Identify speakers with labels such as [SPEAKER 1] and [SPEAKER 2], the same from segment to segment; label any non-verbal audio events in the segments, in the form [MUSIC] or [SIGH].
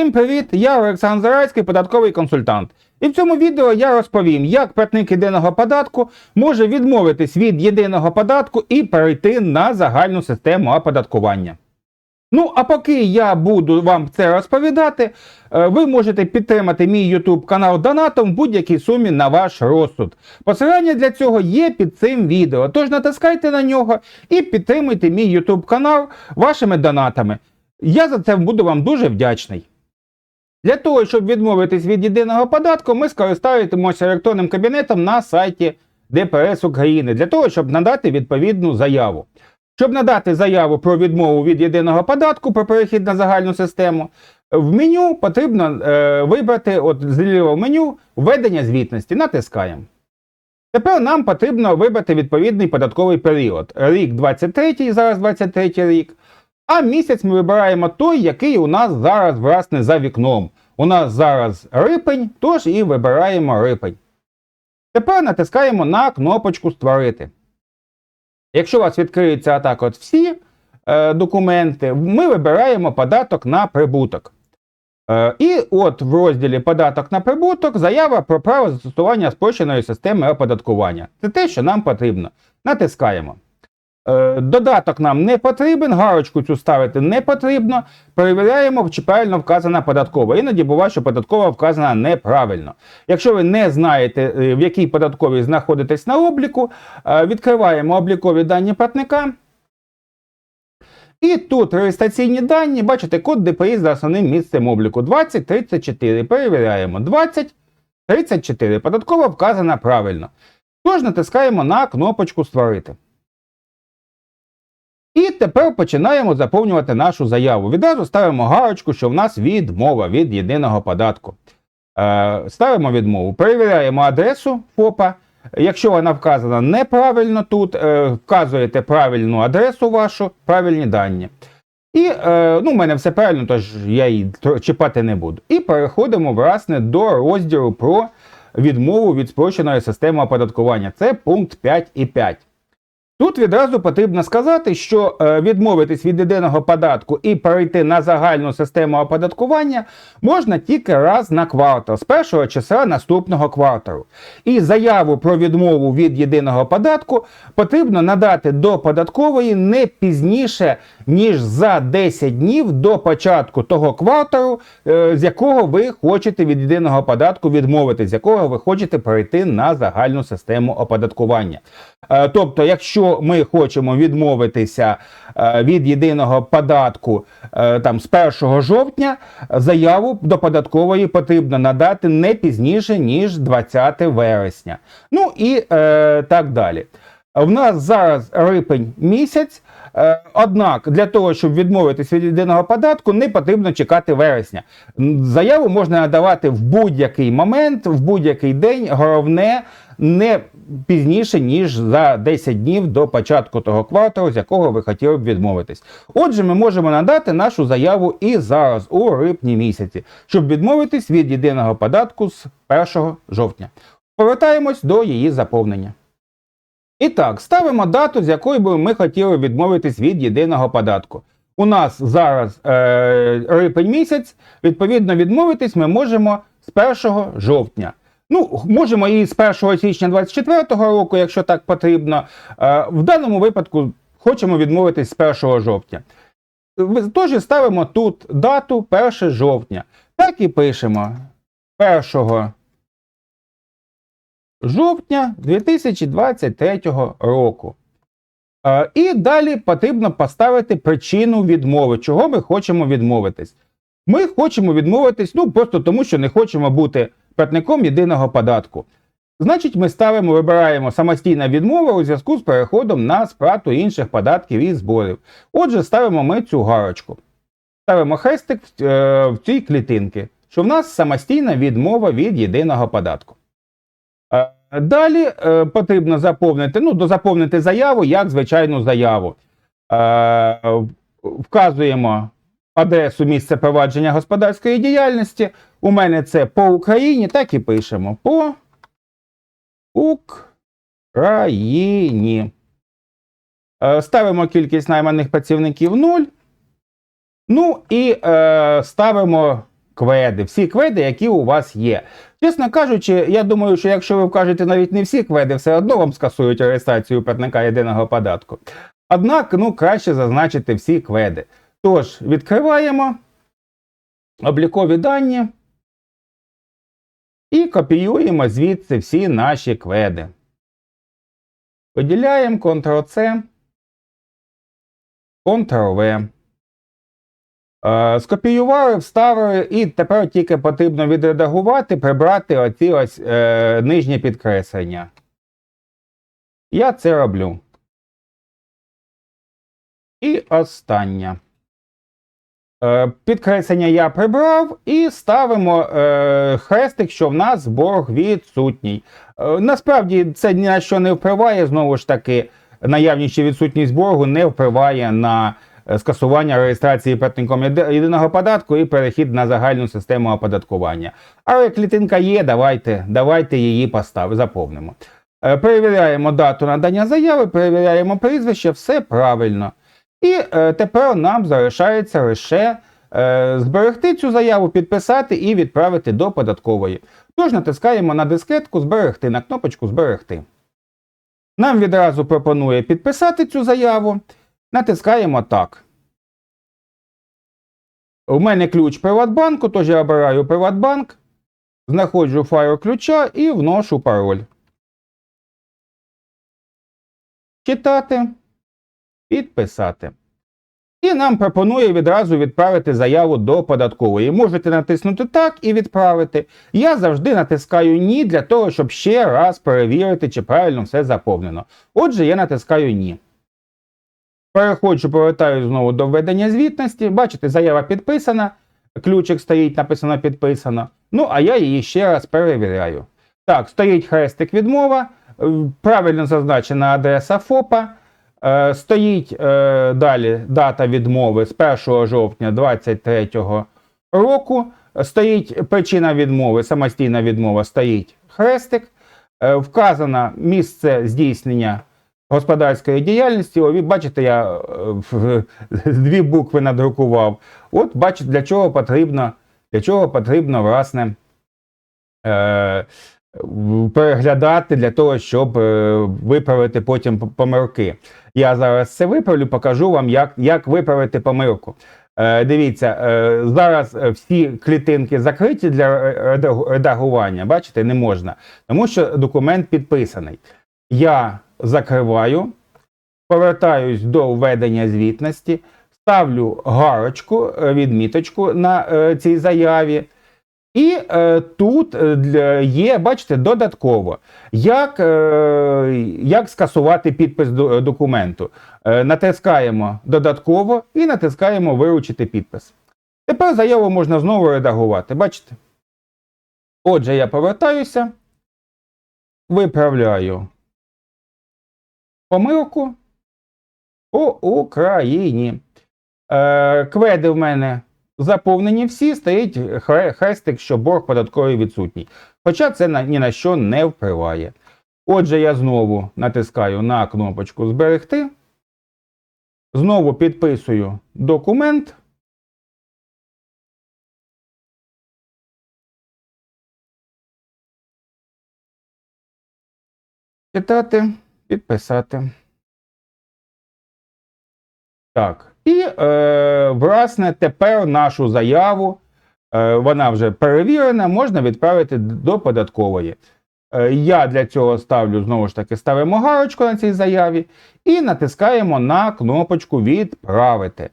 [SPEAKER 1] Всім привіт! Я Олександр Зарайський, податковий консультант. І в цьому відео я розповім, як платник єдиного податку може відмовитись від єдиного податку і перейти на загальну систему оподаткування. Ну, а поки я буду вам це розповідати, е, ви можете підтримати мій YouTube канал донатом в будь-якій сумі на ваш розсуд. Посилання для цього є під цим відео, тож натискайте на нього і підтримуйте мій YouTube канал вашими донатами. Я за це буду вам дуже вдячний. Для того, щоб відмовитись від єдиного податку, ми скористаємося електронним кабінетом на сайті ДПС України для того, щоб надати відповідну заяву. Щоб надати заяву про відмову від єдиного податку про перехід на загальну систему, в меню потрібно е, вибрати от з лівого меню введення звітності. Натискаємо. Тепер нам потрібно вибрати відповідний податковий період. Рік 23, зараз 23 рік. А місяць ми вибираємо той, який у нас зараз власне за вікном. У нас зараз рипень, тож і вибираємо рипень. Тепер натискаємо на кнопочку Створити. Якщо у вас відкриються атак от всі е, документи, ми вибираємо податок на прибуток. Е, і от в розділі Податок на прибуток заява про право застосування спрощеної системи оподаткування. Це те, що нам потрібно. Натискаємо. Е, Додаток нам не потрібен, галочку цю ставити не потрібно. Перевіряємо, чи правильно вказана податкова. Іноді буває, що податкова вказана неправильно. Якщо ви не знаєте, е, в якій податковій знаходитесь на обліку, е, відкриваємо облікові дані платника. І тут реєстраційні дані, бачите, код ДПІ за основним місцем обліку 2034. Перевіряємо 2034. Податкова вказана правильно. Тож натискаємо на кнопочку Створити. І тепер починаємо заповнювати нашу заяву. Відразу ставимо галочку, що в нас відмова від єдиного податку. Е, ставимо відмову. Перевіряємо адресу ФОПа. Якщо вона вказана неправильно тут, е, вказуєте правильну адресу вашу, правильні дані. І е, ну, в мене все правильно, тож я її чіпати не буду. І переходимо власне до розділу про відмову від спрощеної системи оподаткування. Це пункт 5.5. Тут відразу потрібно сказати, що е, відмовитись від єдиного податку і перейти на загальну систему оподаткування можна тільки раз на квартал, з першого числа наступного кварталу. І заяву про відмову від єдиного податку потрібно надати до податкової не пізніше, ніж за 10 днів до початку того кварталу, е, з якого ви хочете від єдиного податку відмовитись, з якого ви хочете перейти на загальну систему оподаткування. Е, Тобто, якщо ми хочемо відмовитися е, від єдиного податку е, там з 1 жовтня, заяву до податкової потрібно надати не пізніше ніж 20 вересня. Ну і е, так далі. В нас зараз рипень місяць. Е, Однак для того, щоб відмовитись від єдиного податку, не потрібно чекати вересня. Заяву можна надавати в будь-який момент, в будь-який день. Головне не пізніше, ніж за 10 днів до початку того кварталу, з якого ви хотіли б відмовитись. Отже, ми можемо надати нашу заяву і зараз, у липні місяці, щоб відмовитись від єдиного податку з 1 жовтня. Повертаємось до її заповнення. І так, ставимо дату, з якої би ми хотіли відмовитись від єдиного податку. У нас зараз е, рипень місяць, відповідно, відмовитись ми можемо з 1 жовтня. Ну, можемо і з 1 січня 2024 року, якщо так потрібно. Е, в даному випадку хочемо відмовитись з 1 жовтня. Тож ставимо тут дату 1 жовтня. Так і пишемо 1 жовтня 2023 року. Е, І далі потрібно поставити причину відмови, чого ми хочемо відмовитись. Ми хочемо відмовитись, ну просто тому, що не хочемо бути платником єдиного податку. Значить, ми ставимо, вибираємо самостійна відмова у зв'язку з переходом на сплату інших податків і зборів. Отже, ставимо ми цю гарочку. Ставимо хрестик в, е, цій клітинці, що в нас самостійна відмова від єдиного податку. Е, Далі е, потрібно заповнити, ну, дозаповнити заяву як звичайну заяву. Е, вказуємо адресу місця провадження господарської діяльності. У мене це по Україні, так і пишемо по Україні. Ставимо кількість найманих працівників 0. Ну і е, ставимо кведи, всі кведи, які у вас є. Чесно кажучи, я думаю, що якщо ви вкажете навіть не всі кведи, все одно вам скасують реєстрацію платника єдиного податку. Однак, ну, краще зазначити всі кведи. Тож, відкриваємо облікові дані і копіюємо звідси всі наші кведи. Виділяємо Ctrl-C, Ctrl-V. Е, Скопіювали, вставили, і тепер тільки потрібно відредагувати, прибрати оці ось е, нижні підкреслення. Я це роблю. І останнє. Е, Підкреслення я прибрав і ставимо е, хрестик, що в нас борг відсутній. Е, насправді це ні на що не впливає, знову ж таки, наявність чи відсутність боргу не впливає на е, скасування реєстрації платником єдиного податку і перехід на загальну систему оподаткування. Але клітинка є, давайте, давайте її поставимо, заповнимо. Е, Перевіряємо дату надання заяви, перевіряємо прізвище, все правильно. І е, тепер нам залишається лише е, зберегти цю заяву, підписати і відправити до податкової. Тож натискаємо на дискетку Зберегти на кнопочку Зберегти. Нам відразу пропонує підписати цю заяву. Натискаємо так. У мене ключ Приватбанку, тож я обираю Приватбанк, знаходжу файл ключа і вношу пароль. Читати підписати. І нам пропонує відразу відправити заяву до податкової. Можете натиснути так і відправити. Я завжди натискаю ні для того, щоб ще раз перевірити, чи правильно все заповнено. Отже, я натискаю ні. Переходжу, повертаю знову до введення звітності. Бачите, заява підписана, ключик стоїть, написано підписано. Ну, а я її ще раз перевіряю. Так, стоїть хрестик відмова, е, правильно зазначена адреса ФОПа. Е, Стоїть е, далі дата відмови з 1 жовтня 2023 року. Стоїть причина відмови, самостійна відмова, стоїть хрестик. Вказано місце здійснення господарської діяльності. О, бачите, я е, [LAUGHS] дві букви надрукував. От бачите, для чого потрібно, для чого потрібно, власне, е, переглядати для того, щоб е, виправити потім помилки. Я зараз це виправлю, покажу вам, як, як виправити помилку. Е, дивіться, е, зараз всі клітинки закриті для редагування. Бачите, не можна, тому що документ підписаний. Я закриваю, повертаюсь до введення звітності, ставлю гарочку, е, відміточку на е, цій заяві. І е, тут е, є, бачите, додатково, як, е, як скасувати підпис до, документу. Е, натискаємо додатково і натискаємо виручити підпис. Тепер заяву можна знову редагувати. Бачите? Отже, я повертаюся, виправляю помилку по Україні. Е, кведи в мене заповнені всі, стоїть хре- хрестик, що борг податковий відсутній. Хоча це ні на що не впливає. Отже, я знову натискаю на кнопочку Зберегти. Знову підписую документ. Читати, підписати. Так. І, е, власне, тепер нашу заяву, е, вона вже перевірена, можна відправити до податкової. Е, я для цього ставлю, знову ж таки, ставимо галочку на цій заяві і натискаємо на кнопочку Відправити.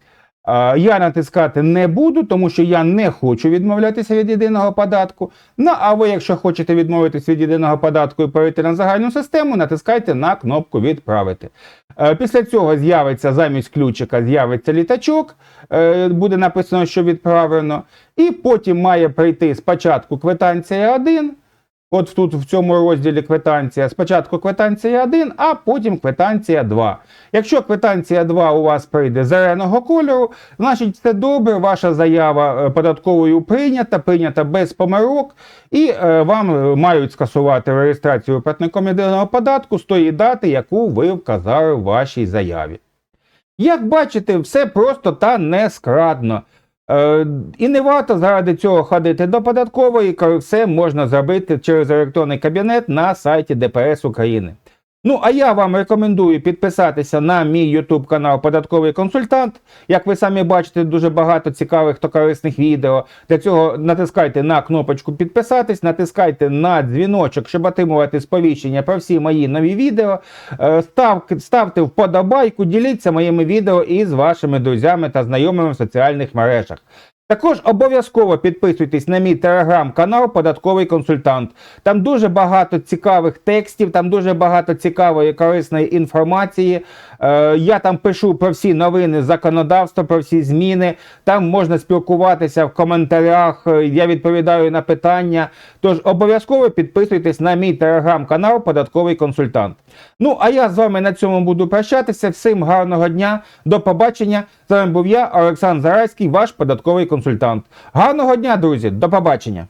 [SPEAKER 1] Я натискати не буду, тому що я не хочу відмовлятися від єдиного податку. Ну а ви, якщо хочете відмовитися від єдиного податку і перейти на загальну систему, натискайте на кнопку Відправити. Е, Після цього з'явиться замість ключика з'явиться літачок, е, буде написано, що відправлено. І потім має прийти спочатку квитанція 1. От тут в цьому розділі квитанція. Спочатку квитанція 1, а потім квитанція 2. Якщо квитанція 2 у вас прийде зеленого кольору, значить все добре, ваша заява е, податковою прийнята, прийнята без помилок, і е, вам е, мають скасувати реєстрацію платником єдиного податку з тої дати, яку ви вказали в вашій заяві. Як бачите, все просто та нескладно. Е, і не варто заради цього ходити до податкової, все можна зробити через електронний кабінет на сайті ДПС України. Ну, а я вам рекомендую підписатися на мій YouTube канал Податковий консультант. Як ви самі бачите, дуже багато цікавих та корисних відео. Для цього натискайте на кнопочку підписатись, натискайте на дзвіночок, щоб отримувати сповіщення про всі мої нові відео. Е, Став, ставте вподобайку, діліться моїми відео із вашими друзями та знайомими в соціальних мережах. Також обов'язково підписуйтесь на мій телеграм-канал Податковий консультант. Там дуже багато цікавих текстів, там дуже багато цікавої корисної інформації. Е, я там пишу про всі новини законодавства, про всі зміни. Там можна спілкуватися в коментарях. е, Я відповідаю на питання. Тож обов'язково підписуйтесь на мій телеграм-канал Податковий консультант. Ну а я з вами на цьому буду прощатися. Всім гарного дня, до побачення. З вами був я, Олександр Зарайський, ваш податковий консультант. Гарного дня, друзі, до побачення.